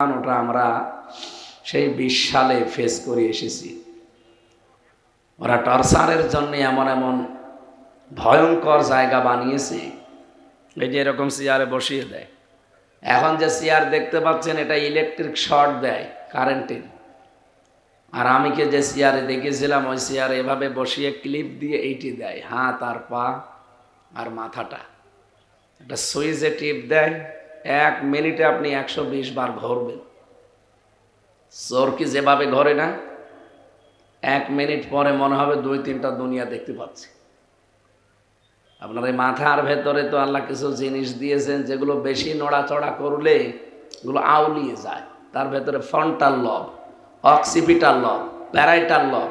ওটা আমরা সেই বিশ সালে ফেস করে এসেছি। ওরা টর্চারের জন্য এমন এমন ভয়ঙ্কর জায়গা বানিয়েছে, এই যে এরকম চেয়ারে বসিয়ে দেয়। এখন যে চেয়ার দেখতে পাচ্ছেন, এটা ইলেকট্রিক শর্ট দেয় কারেন্টের আর আমি কে যে চেয়ারে দেখেছিলাম, ওই চেয়ারে এভাবে বসিয়ে ক্লিপ দিয়ে এইটি দেয়, হাত আর পা আর মাথাটা। একটা সুইচে টিপ দেয় এক মিনিটে আপনি একশো বিশ বার ঘরবেন চোর কি যেভাবে ঘরে না? এক মিনিট পরে মনে হবে দুই তিনটা দুনিয়া দেখতে পাচ্ছি। আপনার এই মাথার ভেতরে তো আল্লাহ কিছু জিনিস দিয়েছেন, যেগুলো বেশি নড়াচড়া করলে এগুলো আউলিয়ে যায়। তার ভেতরে ফ্রন্টাল লব অক্সিপিটাল লব প্যারাইটাল লব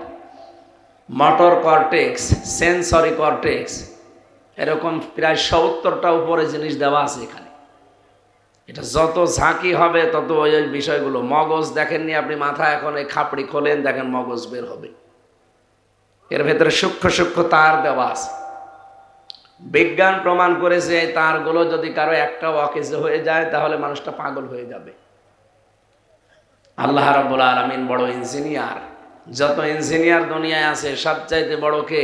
মটর কর্টেক্স সেন্সরি কর্টেক্স এরকম প্রায় সত্তরটা উপরে জিনিস দেওয়া আছে এখানে। এটা যত ঝাঁকি হবে, তত ওই ওই বিষয়গুলো। মগজ দেখেননি আপনি, মাথা এখন এই খাপড়ি খোলেন, দেখেন মগজ বের হবে। এর ভেতরে সূক্ষ্ম সূক্ষ্ম তার দেওয়া আছে। বিজ্ঞান প্রমাণ করেছে এই তারগুলো যদি কারও একটা অকেজে হয়ে যায়, তাহলে মানুষটা পাগল হয়ে যাবে। আল্লাহ রাব্বুল আলামিন বড় ইঞ্জিনিয়ার। যত ইঞ্জিনিয়ার দুনিয়ায় আছে, সবচাইতে বড় কে?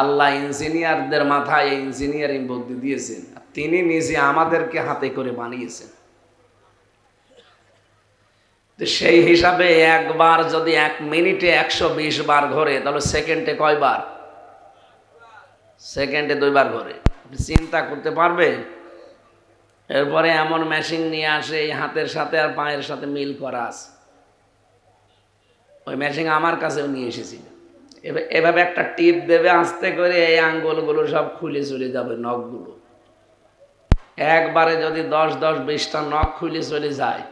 আল্লাহ ইঞ্জিনিয়ারদের মাথায় ইঞ্জিনিয়ারিং বুদ্ধি দিয়েছেন। তিনি নিজে আমাদেরকে হাতে করে বানিয়েছেন। সেই হিসাবে একবার যদি এক মিনিটে একশো বিশ বার ঘোরে, তাহলে সেকেন্ডে কয়বার সেকেন্ডে দুইবার ঘোরে। চিন্তা করতে পারবে এরপরে এমন মেশিন নিয়ে আসে, এই হাতের সাথে আর পায়ের সাথে মিল করা আছে। ওই মেশিন আমার কাছেও নিয়ে এসেছিল। এভাবে একটা টিপ দেবে আস্তে করে এই আঙ্গুলগুলো সব খুলে চলে যাবে, নখগুলো। একবারে যদি দশ দশ বিশটা নখ খুলে চলে যায়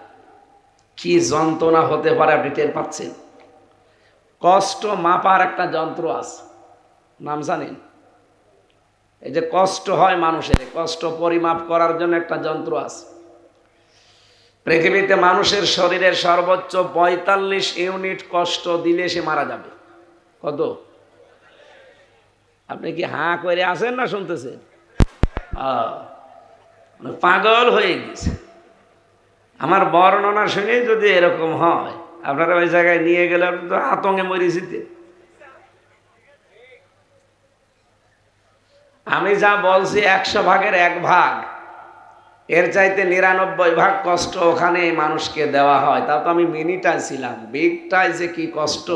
কি যন্ত্রণা হতে পারে আপনি টের পাচ্ছেন? কষ্ট মাপার একটা যন্ত্র আছে। নাম জানেন? এই যে কষ্ট হয় মানুষের কষ্ট পরিমাপ করার জন্য একটা যন্ত্র আছে। পৃথিবীতে মানুষের শরীরের সর্বোচ্চ পঁয়তাল্লিশ ইউনিট কষ্ট দিলে সে মারা যাবে। কত? আপনি কি হাঁ করে আসেন না শুনতেছেন? আহ, পাগল হয়ে গেছে। আমার বর্ণনা শুনে যদি এরকম হয়, আপনারা ওই জায়গায় নিয়ে গেলে আপনি তো আতঙ্কে মরে আমি যা বলছি একশো ভাগের এক ভাগ, এর চাইতে নিরানব্বই ভাগ কষ্ট ওখানে মানুষকে দেওয়া হয়। তা তো আমি মিনিটায় ছিলাম। বিগটায় যে কি কষ্ট,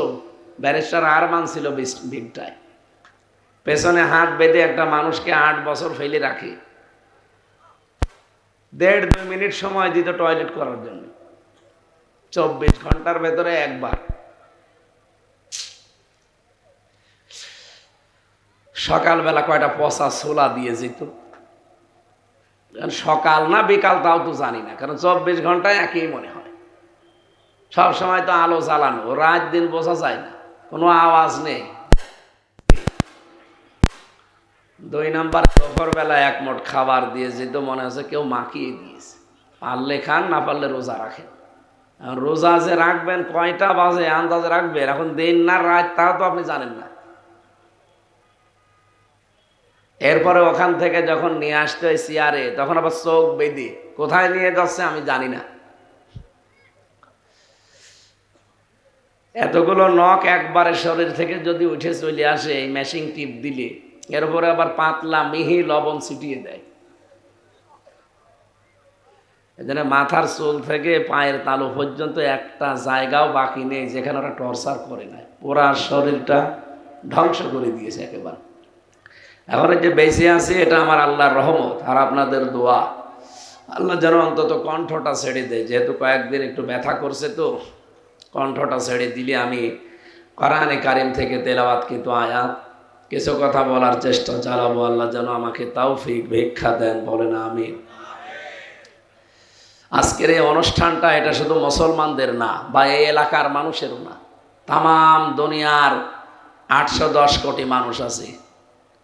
ব্যারিস্টার আরমান ছিল বিগটায় পেছনে হাত বেঁধে একটা মানুষকে আট বছর ফেলে রাখে। দেড় দুই মিনিট সময় দিত টয়লেট করার জন্য। চব্বিশ ঘণ্টার ভেতরে একবার। সকালবেলা কয়টা পচা ছোলা দিয়ে যেত। সকাল না বিকাল তাও তো জানি না, কারণ চব্বিশ ঘন্টায় একই মনে হয়। সব সময় তো আলো জ্বালানো, রাত দিন বোঝা যায় না, কোনো আওয়াজ নেই। দুই নাম্বার দুপুর বেলা এক মোট খাবার দিয়ে যেত, মনে হচ্ছে কেউ মাখিয়ে দিয়েছে। পারলে খান, না পারলে রোজা রাখেন। রোজা যে রাখবেন, কয়টা বাজে আন্দাজে রাখবেন? এখন দিন না রাত তাও তো আপনি জানেন না। এরপরে ওখান থেকে যখন নিয়ে আসতে হয় চেয়ারে তখন আবার চোখ বেঁধে, কোথায় নিয়ে যাচ্ছে আমি জানি না। এতগুলো নখ একবারে শরীর থেকে যদি উঠে চলে আসে, এই মেশিন টিপ দিলে এর উপরে আবার পাতলা মিহি লবণ ছিটিয়ে দেয়। এখানে মাথার চুল থেকে পায়ের তালু পর্যন্ত একটা জায়গাও বাকি নেই, যেখানে ওরা টর্চার করে নাই পুরা শরীরটা ধ্বংস করে দিয়েছে একেবারে। এখন যে বেঁচে আছে, এটা আমার আল্লাহর রহমত আর আপনাদের দোয়া। আল্লাহ যেন অন্তত কণ্ঠটা ছেড়ে দেয়। যেহেতু কয়েকদিন একটু ব্যথা করছে তো, কণ্ঠটা ছেড়ে দিলে আমি কোরআনে কারিম থেকে তেলাওয়াত কিন্তু আয়াত কিছু কথা বলার চেষ্টা চালাবো, আল্লাহ যেন আমাকে তৌফিক, ভিক্ষা দেন, বলেন আমি আজকের এই অনুষ্ঠানটা এটা শুধু মুসলমানদের না, বা এই এলাকার মানুষেরও না। তাম দুনিয়ার আটশো দশ কোটি মানুষ আছে।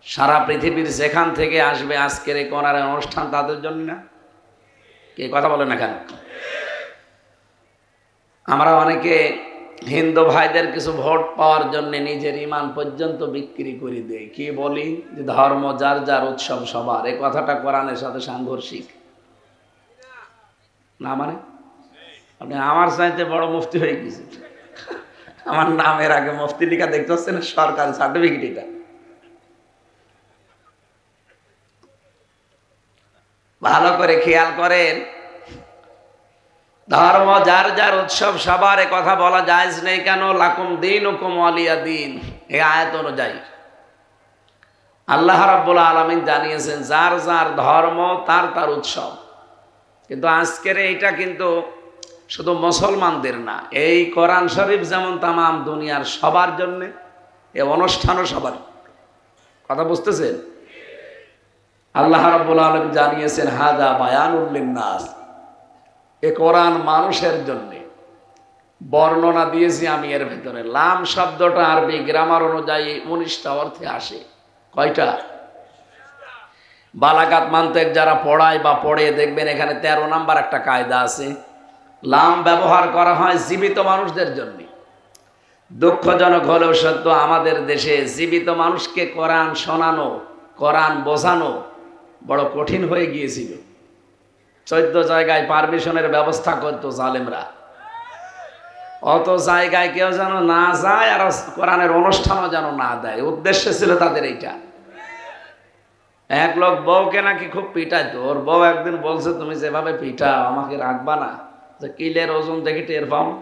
সারা পৃথিবীর যেখান থেকে আসবে আজকের এই কোনার অনুষ্ঠান তাদের জন্য না? কে কথা বলে না কেন? আমরা অনেকে হিন্দু ভাইদের কিছু ভোট পাওয়ার জন্য নিজের ইমান পর্যন্ত বিক্রি করে দেয়। কি বলি? যে ধর্ম যার যার উৎসব সবার। এই কথাটা কোরআনের সাথে সাংঘর্ষিক। না মানে? আপনি আমার চাইতে বড় মুফতি হয়ে গেছে আমার নামের আগে মুফতি লেখা দেখতে পাচ্ছেন, সরকারি সার্টিফিকেট এটা। ভালো করে খেয়াল করেন ধর্ম যার যার উৎসব, সবার কথা বলা যায় নেই কেন? লাকুম দিন হুকুম আলিয়া দিন। এ আয়াত অনুযায়ী। আল্লাহ রাব্বুল আলমিন জানিয়েছেন, যার যার ধর্ম, তার তার উৎসব। কিন্তু আজকের এইটা কিন্তু শুধু মুসলমানদের না, এই কোরআন শরীফ যেমন তামাম দুনিয়ার সবার জন্যে, এ অনুষ্ঠানও সবার কথা বুঝতেছেন? আল্লাহ রাব্বুল আলম জানিয়েছেন, হাদা বায়ানুল্লিন নাস এ কোরআন মানুষের জন্যে। বর্ণনা দিয়েছি আমি এর ভেতরে। লাম শব্দটা আরবি, গ্রামার অনুযায়ী উনিশটা অর্থে আসে। কয়টা? বালাকাত মান্তেক যারা পড়ায় বা পড়ে, দেখবেন এখানে তেরো নাম্বার একটা কায়দা আছে। লাম ব্যবহার করা হয় জীবিত মানুষদের জন্য। দুঃখজনক হলেও সত্য, আমাদের দেশে জীবিত মানুষকে কোরআন শোনানো, কোরআন বোঝানো বড় কঠিন হয়ে গিয়েছিল। চোদ্দ জায়গায় পারমিশনের ব্যবস্থা করতো জালেমরা। অত জায়গায় কেউ যেন না যায় আর কোরআনের অনুষ্ঠানও যেন না দেয়। উদ্দেশ্য ছিল তাদের এইটা। এক লোক বউকে নাকি খুব পিটাইতো। ওর বউ একদিন বলছে, তুমি যেভাবে পিটাও, আমাকে রাখবা না। যে কিলের ওজন দেখে টের পাও।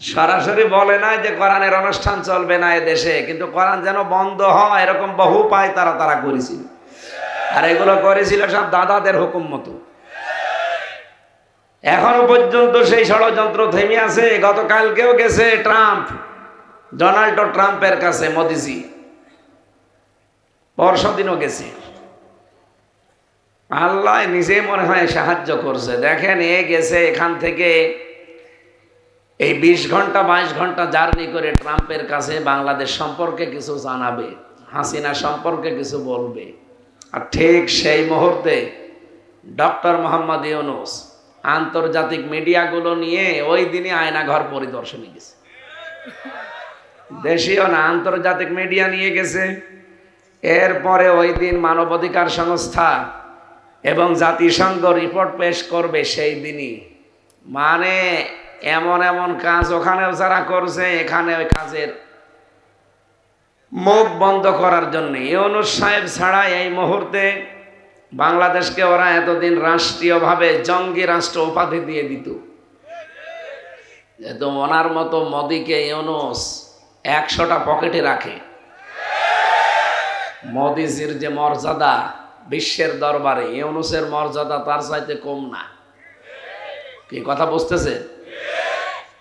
সরাসরি বলে না যে কোরআনের অনুষ্ঠান চলবে না এ দেশে, কিন্তু কোরআন যেন বন্ধ হয়, এরকম বহু পায় তারা তারা করেছিল। আর এগুলো করেছিল সব দাদাদের হুকুম মতো। এখনও পর্যন্ত সেই ষড়যন্ত্র থেমে আছে। গতকালকেও গেছে ট্রাম্প, ডোনাল্ড ট্রাম্পের কাছে, মোদিজি। পরশদিনও গেছে। আল্লাহ নিজে মনে হয় সাহায্য করছে। দেখেন, এ গেছে এখান থেকে এই বিশ ঘণ্টা, বাইশ ঘণ্টা জার্নি করে ট্রাম্পের কাছে বাংলাদেশ সম্পর্কে কিছু জানাবে, হাসিনা সম্পর্কে কিছু বলবে। আর ঠিক সেই মুহূর্তে ডক্টর মোহাম্মদ ইউনুস আন্তর্জাতিক মিডিয়াগুলো নিয়ে ওই দিনই আয়নাঘর পরিদর্শনে গেছে। দেশীয় না, আন্তর্জাতিক মিডিয়া নিয়ে গেছে। এরপরে ওই দিন মানবাধিকার সংস্থা এবং জাতিসংঘ রিপোর্ট পেশ করবে সেই দিনই। মানে এমন এমন কাজ ওখানেও যারা করছে, এখানে ওই কাজের মুখ বন্ধ করার জন্য। ইউনুস সাহেব ছাড়া এই মুহূর্তে বাংলাদেশকে ওরা এতদিন রাষ্ট্রীয়ভাবে জঙ্গি রাষ্ট্র উপাধি দিয়ে দিত। যেহেতু ওনার মতো মোদিকে ইউনুস একশোটা পকেটে রাখে। মোদিজির যে মর্যাদা বিশ্বের দরবারে, ইউনুসের মর্যাদা তার চাইতে কম না। কি কথা বুঝতেছে?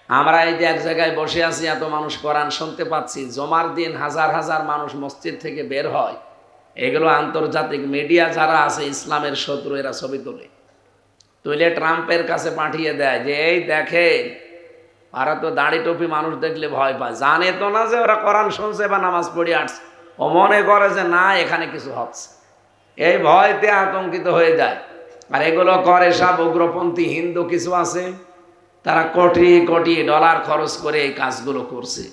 আমরা এই যে এক জায়গায় বসে আছি, এত মানুষ কোরআন শুনতে পাচ্ছি, জমার দিন হাজার হাজার মানুষ মসজিদ থেকে বের হয়। এগুলো আন্তর্জাতিক মিডিয়া যারা আছে, ইসলামের শত্রু, এরা ছবি তোলে। তুলে ট্রাম্পের কাছে পাঠিয়ে দেয় যে, এই দেখে ওরা তো দাড়ি টুপি মানুষ দেখলে ভয় পায়। জানে তো না যে ওরা কোরআন শুনছে বা নামাজ পড়ে আসছে। ও মনে করে যে, না, এখানে কিছু হচ্ছে। এই ভয়তে আতঙ্কিত হয়ে যায়। আর এগুলো করে সব উগ্রপন্থী হিন্দু কিছু আছে, তারা কোটি কোটি ডলার খরচ করে এই কাজগুলো করছে।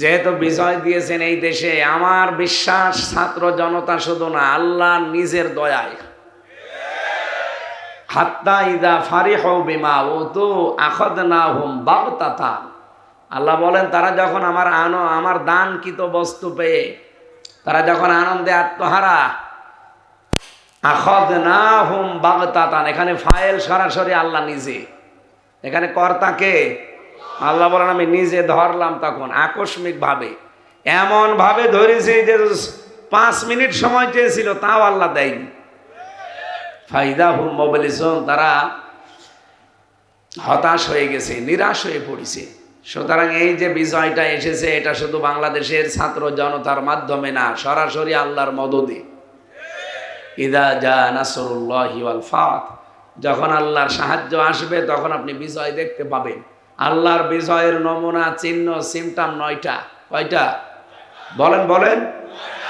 যেহেতু বিজয় দিয়েছেন এই দেশে, আমার বিশ্বাস ছাত্র জনতা শুধু না, আল্লাহ নিজের দয়ায়। ফারি ও তো না আল্লাহ বলেন, তারা যখন আমার আনো, আমার দানকৃত বস্তু পেয়ে, তারা যখন আনন্দে আত্মহারা আখদ না হুম বাগতাতান, এখানে ফাইল সরাসরি আল্লাহ নিজে। এখানে কর্তাকে আল্লাহ বলেন, আমি নিজে ধরলাম তখন আকস্মিকভাবে। এমনভাবে ধরেছি যে পাঁচ মিনিট সময় চেয়েছিল, তাও আল্লাহ দেয়নি। ফাইদা হুম মোবাইলিসন তারা হতাশ হয়ে গেছে, নিরাশ হয়ে পড়েছে। সুতরাং এই যে বিজয়টা এসেছে, এটা শুধু বাংলাদেশের ছাত্র জনতার মাধ্যমে না, সরাসরি আল্লাহর মদদে। ইদা যা নাসরুল্লাহ ফাত, যখন আল্লাহর সাহায্য আসবে, তখন আপনি বিজয় দেখতে পাবেন। আল্লাহর বিজয়ের নমুনা, চিহ্ন সিমটাম নয়টা। কয়টা? বলেন বলেন।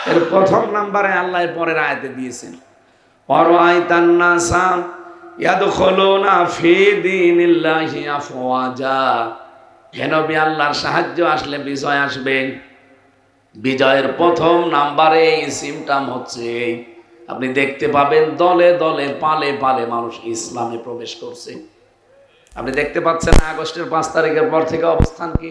এর প্রথম নাম্বারে আল্লাহ পরের আয়াতে দিয়েছেন। অরাইতান্নাসা ইয়াদখুলুনা ফি দীনিল্লাহি আফওয়াজা। হেনবি আল্লাহর সাহায্য আসলে বিজয় আসবে। বিজয়ের প্রথম নাম্বারে এই সিমটাম হচ্ছে, আপনি দেখতে পাবেন দলে দলে, পালে পালে মানুষ ইসলামে প্রবেশ করছে। আপনি দেখতে পাচ্ছেন আগস্টের পাঁচ তারিখের পর থেকে অবস্থান কি?